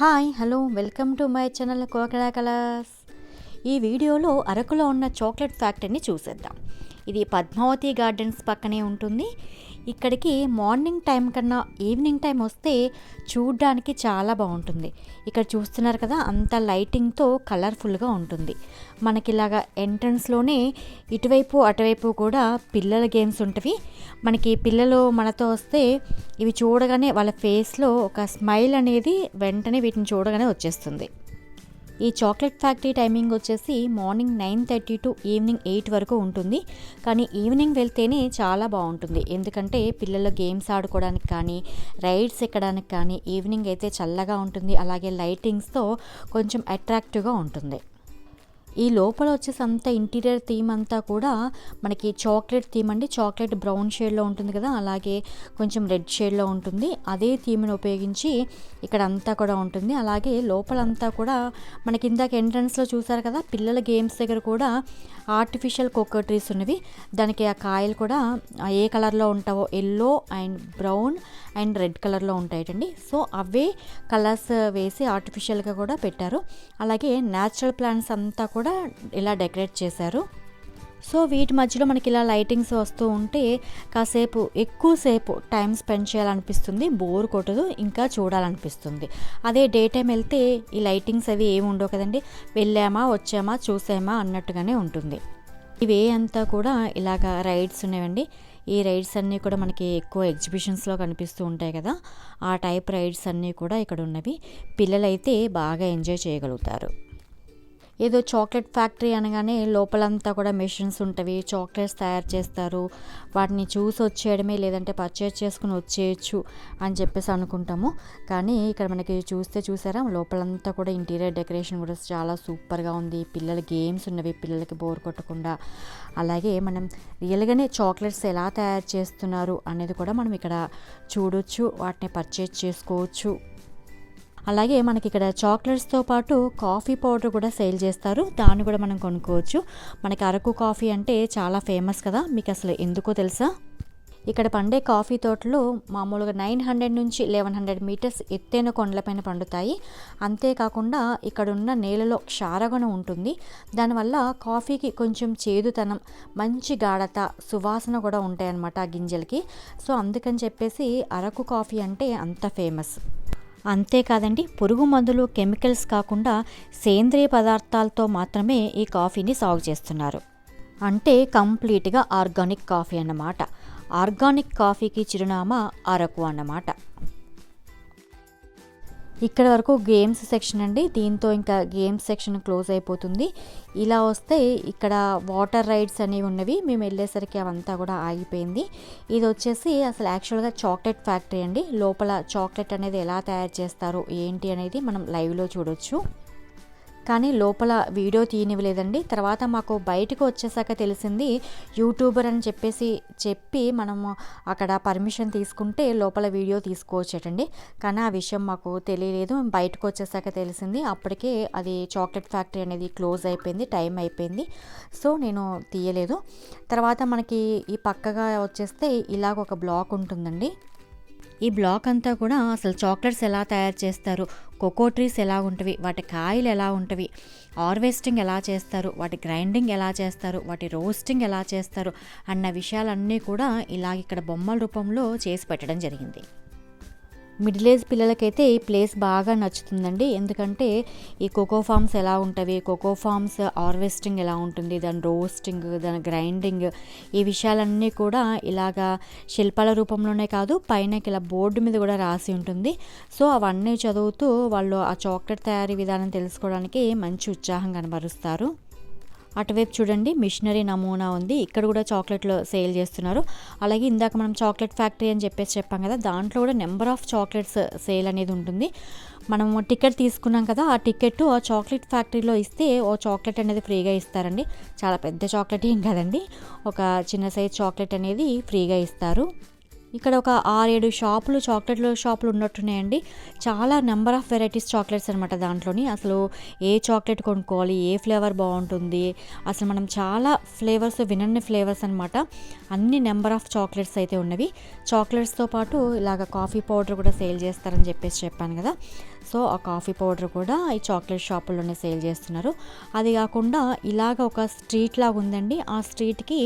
Hi hello welcome to my channel Kokada colours. ఈ వీడియోలో అరకులో ఉన్న చాక్లెట్ ఫ్యాక్టరీని చూసేద్దాం. ఇది పద్మావతి గార్డెన్స్ పక్కనే ఉంటుంది. ఇక్కడికి మార్నింగ్ టైం కన్నా ఈవినింగ్ టైం వస్తే చూడడానికి చాలా బాగుంటుంది. ఇక్కడ చూస్తున్నారు కదా అంత లైటింగ్తో కలర్ఫుల్గా ఉంటుంది. మనకి ఇలాగా ఎంట్రన్స్లోనే ఇటువైపు అటువైపు కూడా పిల్లల గేమ్స్ ఉంటవి. మనకి పిల్లలు మనతో వస్తే ఇవి చూడగానే వాళ్ళ ఫేస్లో ఒక స్మైల్ అనేది వెంటనే వీటిని చూడగానే వచ్చేస్తుంది. ఈ చాక్లెట్ ఫ్యాక్టరీ టైమింగ్ వచ్చేసి morning nine thirty to evening eight వరకు ఉంటుంది. కానీ ఈవినింగ్ వెళ్తేనే చాలా బాగుంటుంది. ఎందుకంటే పిల్లలు గేమ్స్ ఆడుకోవడానికి కానీ రైడ్స్ ఎక్కడానికి కానీ ఈవినింగ్ అయితే చల్లగా ఉంటుంది. అలాగే లైటింగ్స్తో కొంచెం అట్రాక్టివ్గా ఉంటుంది. ఈ లోపల వచ్చేసి అంత ఇంటీరియర్ థీమ్ అంతా కూడా మనకి చాక్లెట్ థీమ్ అండి. చాక్లెట్ బ్రౌన్ షేడ్లో ఉంటుంది కదా అలాగే కొంచెం రెడ్ షేడ్లో ఉంటుంది. అదే థీమ్ని ఉపయోగించి ఇక్కడ అంతా కూడా ఉంటుంది. అలాగే లోపలంతా కూడా మనకి ఇందాక ఎంట్రన్స్లో చూసారు కదా పిల్లల గేమ్స్ దగ్గర కూడా ఆర్టిఫిషియల్ కోకోట్రీస్ ఉన్నవి. దానికి ఆ కాయలు కూడా ఏ కలర్లో ఉంటావో yellow and brown and red కలర్లో ఉంటాయటండి. సో అవే కలర్స్ వేసి ఆర్టిఫిషియల్గా కూడా పెట్టారు. అలాగే న్యాచురల్ ప్లాంట్స్ అంతా కూడా కూడా ఇలా డెకరేట్ చేశారు. సో వీటి మధ్యలో మనకి ఇలా లైటింగ్స్ వస్తూ ఉంటే కాసేపు ఎక్కువసేపు టైం స్పెండ్ చేయాలనిపిస్తుంది. బోర్ కొట్టదు ఇంకా చూడాలనిపిస్తుంది. అదే డే టైం వెళ్తే ఈ లైటింగ్స్ అవి ఏమి ఉండవు కదండి. వెళ్ళామా వచ్చామా చూసామా అన్నట్టుగానే ఉంటుంది. ఇవే అంతా కూడా ఇలాగ రైడ్స్ ఉన్నాయండి ఈ రైడ్స్ అన్నీ కూడా మనకి ఎక్కువ ఎగ్జిబిషన్స్లో కనిపిస్తూ ఉంటాయి కదా. ఆ టైప్ రైడ్స్ అన్నీ కూడా ఇక్కడ ఉన్నవి. పిల్లలైతే బాగా ఎంజాయ్ చేయగలుగుతారు. ఏదో చాక్లెట్ ఫ్యాక్టరీ అనగానే లోపలంతా కూడా మెషిన్స్ ఉంటవి. చాక్లెట్స్ తయారు చేస్తారు. వాటిని చూసి వచ్చేయడమే లేదంటే పర్చేజ్ చేసుకుని వచ్చేయచ్చు అని చెప్పేసి అనుకుంటాము. కానీ ఇక్కడ మనకి చూస్తే చూసారా? లోపలంతా కూడా ఇంటీరియర్ డెకరేషన్ కూడా చాలా సూపర్గా ఉంది. పిల్లల గేమ్స్ ఉన్నవి పిల్లలకి బోర్ కొట్టకుండా. అలాగే మనం రియల్గానే చాక్లెట్స్ ఎలా తయారు చేస్తున్నారు అనేది కూడా మనం ఇక్కడ చూడొచ్చు. వాటిని పర్చేజ్ చేసుకోవచ్చు. అలాగే మనకి ఇక్కడ చాక్లెట్స్తో పాటు కాఫీ పౌడర్ కూడా సేల్ చేస్తారు. దాన్ని కూడా మనం కొనుక్కోవచ్చు. మనకి అరకు కాఫీ అంటే చాలా ఫేమస్ కదా. మీకు అసలు ఎందుకో తెలుసా? ఇక్కడ పండే కాఫీ తోటలు మామూలుగా నైన్ హండ్రెడ్ నుంచి లెవెన్ హండ్రెడ్ మీటర్స్ ఎత్తైన కొండలపైన పండుతాయి. అంతేకాకుండా ఇక్కడ ఉన్న నేలలో క్షారగుణం ఉంటుంది. దానివల్ల కాఫీకి కొంచెం చేదుతనం మంచి గాఢత సువాసన కూడా ఉంటాయన్నమాట ఆ గింజలకి. సో అందుకని చెప్పేసి అరకు కాఫీ అంటే అంత ఫేమస్ అంతేకాదండి పురుగు మందులు కెమికల్స్ కాకుండా సేంద్రియ పదార్థాలతో మాత్రమే ఈ కాఫీని సాగు చేస్తున్నారు. అంటే కంప్లీట్గా ఆర్గానిక్ కాఫీ అన్నమాట. ఆర్గానిక్ కాఫీకి చిరునామా అరకు అన్నమాట. ఇక్కడ వరకు గేమ్స్ సెక్షన్ అండి. దీంతో ఇంకా గేమ్స్ సెక్షన్ క్లోజ్ అయిపోతుంది. ఇలా వస్తే ఇక్కడ వాటర్ రైడ్స్ అనేవి ఉన్నవి. మేము వెళ్ళేసరికి అవంతా కూడా ఆగిపోయింది. ఇది వచ్చేసి అసలు యాక్చువల్గా చాక్లెట్ ఫ్యాక్టరీ అండి. లోపల చాక్లెట్ అనేది ఎలా తయారు చేస్తారు ఏంటి అనేది మనం లైవ్లో చూడొచ్చు. కానీ లోపల వీడియో తీయనివ్వలేదండి. తర్వాత మాకు బయటకు వచ్చేసాక తెలిసింది యూట్యూబర్ అని చెప్పేసి చెప్పి మనము అక్కడ పర్మిషన్ తీసుకుంటే లోపల వీడియో తీసుకోవచ్చటండి. కానీ ఆ విషయం మాకు తెలియలేదు. బయటకు వచ్చేసాక తెలిసింది అప్పటికే అది చాక్లెట్ ఫ్యాక్టరీ అనేది క్లోజ్ అయిపోయింది టైం అయిపోయింది. సో నేను తీయలేదు. తర్వాత మనకి ఈ పక్కగా వచ్చేస్తే ఇలాగ ఒక బ్లాక్ ఉంటుందండి. ఈ బ్లాక్ అంతా కూడా అసలు చాక్లెట్స్ ఎలా తయారు చేస్తారు? కోకో ట్రీస్ ఎలా ఉంటవి? వాటి కాయలు ఎలా ఉంటవి? హార్వెస్టింగ్ ఎలా చేస్తారు? వాటి గ్రైండింగ్ ఎలా చేస్తారు? వాటి రోస్టింగ్ ఎలా చేస్తారు? అన్న విషయాలన్నీ కూడా ఇలా ఇక్కడ బొమ్మల రూపంలో చేసి పెట్టడం జరిగింది. మిడిల్ ఏజ్ పిల్లలకైతే ఈ ప్లేస్ బాగా నచ్చుతుందండి. ఎందుకంటే ఈ కోకో ఫార్మ్స్ ఎలా ఉంటవి కోకో ఫార్మ్స్ హార్వెస్టింగ్ ఎలా ఉంటుంది దాని రోస్టింగ్ దాని గ్రైండింగ్ ఈ విషయాలన్నీ కూడా ఇలాగా శిల్పాల రూపంలోనే కాదు పైన ఇలా బోర్డు మీద కూడా రాసి ఉంటుంది. సో అవన్నీ చదువుతూ వాళ్ళు ఆ చాక్లెట్ తయారీ విధానం తెలుసుకోవడానికి మంచి ఉత్సాహం కనబరుస్తారు. అటువైపు చూడండి మిషనరీ నమూనా ఉంది. ఇక్కడ కూడా చాక్లెట్లు సేల్ చేస్తున్నారు. అలాగే ఇందాక మనం చాక్లెట్ ఫ్యాక్టరీ అని చెప్పేసి చెప్పాం కదా దాంట్లో కూడా నెంబర్ ఆఫ్ చాక్లెట్స్ సేల్ అనేది ఉంటుంది. మనం టికెట్ తీసుకున్నాం కదా ఆ టికెట్ ఆ చాక్లెట్ ఫ్యాక్టరీలో ఇస్తే ఓ చాక్లెట్ అనేది ఫ్రీగా ఇస్తారండి. చాలా పెద్ద చాక్లెట్ ఏం కదండి. ఒక చిన్న సైజ్ చాక్లెట్ అనేది ఫ్రీగా ఇస్తారు. ఇక్కడ ఒక ఆరేడు షాపులు చాక్లెట్ల షాపులు ఉన్నట్టున్నాయండి. చాలా నెంబర్ ఆఫ్ వెరైటీస్ చాక్లెట్స్ అనమాట దాంట్లోని. అసలు ఏ చాక్లెట్ కొనుక్కోవాలి ఏ ఫ్లేవర్ బాగుంటుంది అసలు మనం చాలా ఫ్లేవర్స్ వినని ఫ్లేవర్స్ అనమాట అన్ని నెంబర్ ఆఫ్ చాక్లెట్స్ అయితే ఉన్నవి. చాక్లెట్స్తో పాటు ఇలాగ కాఫీ పౌడర్ కూడా సేల్ చేస్తారని చెప్పేసి చెప్పాను కదా. సో ఆ కాఫీ పౌడర్ కూడా ఈ చాక్లెట్ షాపుల్లోనే సేల్ చేస్తున్నారు. అది కాకుండా ఇలాగ ఒక స్ట్రీట్ లాగా ఉందండి ఆ స్ట్రీట్కి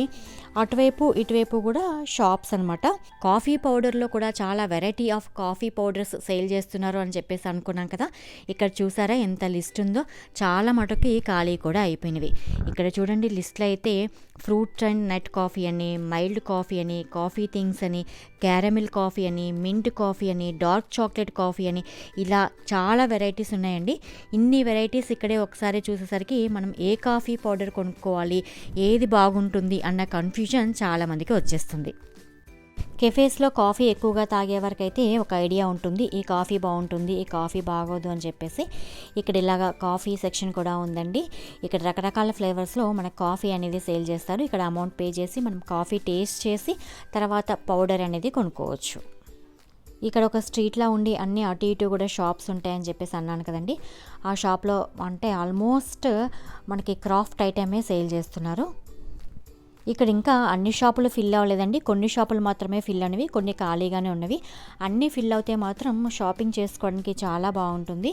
అటువైపు ఇటువైపు కూడా షాప్స్ అనమాట కాఫీ పౌడర్లో కూడా చాలా variety of coffee powders sale చేస్తున్నారు అని చెప్పేసి అనుకున్నాం కదా. ఇక్కడ చూసారా ఎంత లిస్ట్ ఉందో? చాలా మటుకి ఖాళీ కూడా అయిపోయినవి. ఇక్కడ చూడండి లిస్ట్లో అయితే ఫ్రూట్ అండ్ నట్ కాఫీ అని మైల్డ్ కాఫీ అని కాఫీ థింగ్స్ అని క్యారమిల్ కాఫీ అని మింట్ కాఫీ అని డార్క్ చాక్లెట్ కాఫీ అని ఇలా చాలా వెరైటీస్ ఉన్నాయండి. ఇన్ని వెరైటీస్ ఇక్కడే ఒకసారి చూసేసరికి మనం ఏ కాఫీ పౌడర్ కొనుక్కోవాలి ఏది బాగుంటుంది అన్న కన్ఫ్యూజన్ చాలామందికి వచ్చేస్తుంది. కెఫేస్లో కాఫీ ఎక్కువగా తాగేవారికైతే ఒక ఐడియా ఉంటుంది. ఈ కాఫీ బాగుంటుంది ఈ కాఫీ బాగోదు అని చెప్పేసి ఇక్కడ ఇలాగా కాఫీ సెక్షన్ కూడా ఉందండి. ఇక్కడ రకరకాల ఫ్లేవర్స్లో మన కాఫీ అనేది సేల్ చేస్తారు. ఇక్కడ అమౌంట్ పే చేసి మనం కాఫీ టేస్ట్ చేసి తర్వాత పౌడర్ అనేది కొనుక్కోవచ్చు. ఇక్కడ ఒక స్ట్రీట్లో ఉండి అన్ని అటు ఇటు కూడా షాప్స్ ఉంటాయని చెప్పేసి అన్నాను కదండి. ఆ షాప్లో అంటే ఆల్మోస్ట్ మనకి క్రాఫ్ట్ ఐటమే సేల్ చేస్తున్నారు. ఇక్కడ ఇంకా అన్ని షాపులు ఫిల్ అవ్వలేదండి. కొన్ని షాపులు మాత్రమే ఫిల్ అనేవి కొన్ని ఖాళీగానే ఉన్నవి. అన్నీ ఫిల్ అవుతే మాత్రం షాపింగ్ చేసుకోవడానికి చాలా బాగుంటుంది.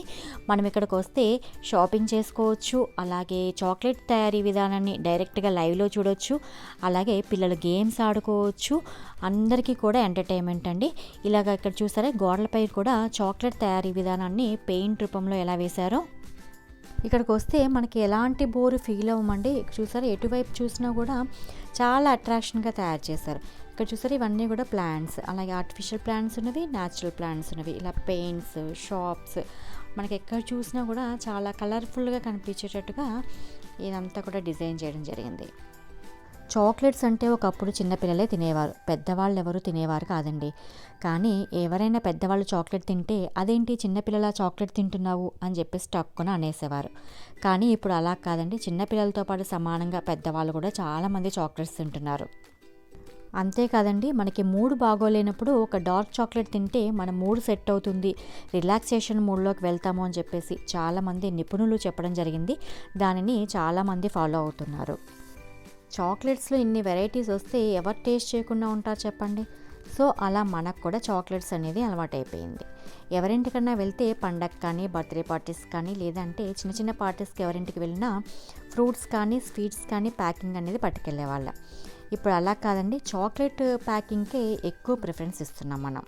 మనం ఇక్కడికి వస్తే షాపింగ్ చేసుకోవచ్చు అలాగే చాక్లెట్ తయారీ విధానాన్ని డైరెక్ట్గా లైవ్లో చూడొచ్చు అలాగే పిల్లలు గేమ్స్ ఆడుకోవచ్చు. అందరికీ కూడా ఎంటర్టైన్మెంట్ అండి. ఇలాగ ఇక్కడ చూసారా గోడలపై కూడా చాక్లెట్ తయారీ విధానాన్ని పెయింట్ రూపంలో ఎలా వేశారో. ఇక్కడికి వస్తే మనకి ఎలాంటి బోరు ఫీల్ అవ్వమండి? చూసారు ఎటువైపు చూసినా కూడా చాలా అట్రాక్షన్గా తయారు చేశారు. ఇక్కడ చూసారు ఇవన్నీ కూడా ప్లాంట్స్ అలాగే ఆర్టిఫిషియల్ ప్లాంట్స్ ఉన్నవి న్యాచురల్ ప్లాంట్స్ ఉన్నవి. ఇలా పెయింట్స్ షాప్స్ మనకి ఎక్కడ చూసినా కూడా చాలా కలర్ఫుల్గా కనిపించేటట్టుగా ఇదంతా కూడా డిజైన్ చేయడం జరిగింది. చాక్లెట్స్ అంటే ఒకప్పుడు చిన్నపిల్లలే తినేవారు. పెద్దవాళ్ళు ఎవరు తినేవారు కాదండి. కానీ ఎవరైనా పెద్దవాళ్ళు చాక్లెట్ తింటే అదేంటి చిన్నపిల్లల చాక్లెట్ తింటున్నావు? అని చెప్పేసి టక్కున అనేసేవారు. కానీ ఇప్పుడు అలా కాదండి. చిన్నపిల్లలతో పాటు సమానంగా పెద్దవాళ్ళు కూడా చాలామంది చాక్లెట్స్ తింటున్నారు. అంతేకాదండి మనకి మూడు బాగోలేనప్పుడు ఒక డార్క్ చాక్లెట్ తింటే మన మూడు సెట్ అవుతుంది. రిలాక్సేషన్ మూడ్లోకి వెళ్తాము అని చెప్పేసి చాలామంది నిపుణులు చెప్పడం జరిగింది. దానిని చాలామంది ఫాలో అవుతున్నారు. చాక్లెట్స్లో ఇన్ని వెరైటీస్ వస్తే ఎవరు టేస్ట్ చేయకుండా ఉంటారు చెప్పండి? సో అలా మనకు కూడా చాక్లెట్స్ అనేది అలవాటైపోయింది. ఎవరింటికన్నా వెళ్తే పండగ కానీ బర్త్డే పార్టీస్ కానీ లేదంటే చిన్న చిన్న పార్టీస్కి ఎవరింటికి వెళ్ళినా ఫ్రూట్స్ కానీ స్వీట్స్ కానీ ప్యాకింగ్ అనేది పట్టుకెళ్ళే వాళ్ళం ఇప్పుడు అలా కాదండి చాక్లెట్ ప్యాకింగ్కే ఎక్కువ ప్రిఫరెన్స్ ఇస్తున్నాం మనం.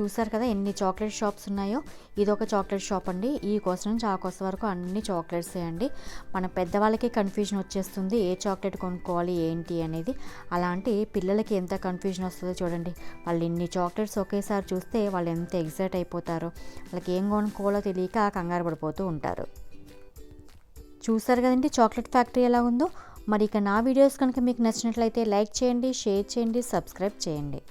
చూసారు కదా ఎన్ని చాక్లెట్ షాప్స్ ఉన్నాయో? ఇది ఒక చాక్లెట్ షాప్ అండి. ఈ కోసం నుంచి ఆ కోసం వరకు అన్ని చాక్లెట్స్ అండి. మన పెద్దవాళ్ళకి కన్ఫ్యూజన్ వచ్చేస్తుంది ఏ చాక్లెట్ కొనుక్కోవాలి ఏంటి అనేది. అలాంటి పిల్లలకి ఎంత కన్ఫ్యూజన్ వస్తుందో చూడండి. వాళ్ళు ఇన్ని చాక్లెట్స్ ఒకేసారి చూస్తే వాళ్ళు ఎంత ఎగ్జైట్ అయిపోతారో. వాళ్ళకి ఏం కొనుక్కోవాలో తెలియక కంగారు పడిపోతూ ఉంటారు. చూసారు కదండి చాక్లెట్ ఫ్యాక్టరీ ఎలా ఉందో? మరి ఇక నా వీడియోస్ కనుక మీకు నచ్చినట్లయితే లైక్ చేయండి షేర్ చేయండి సబ్స్క్రైబ్ చేయండి.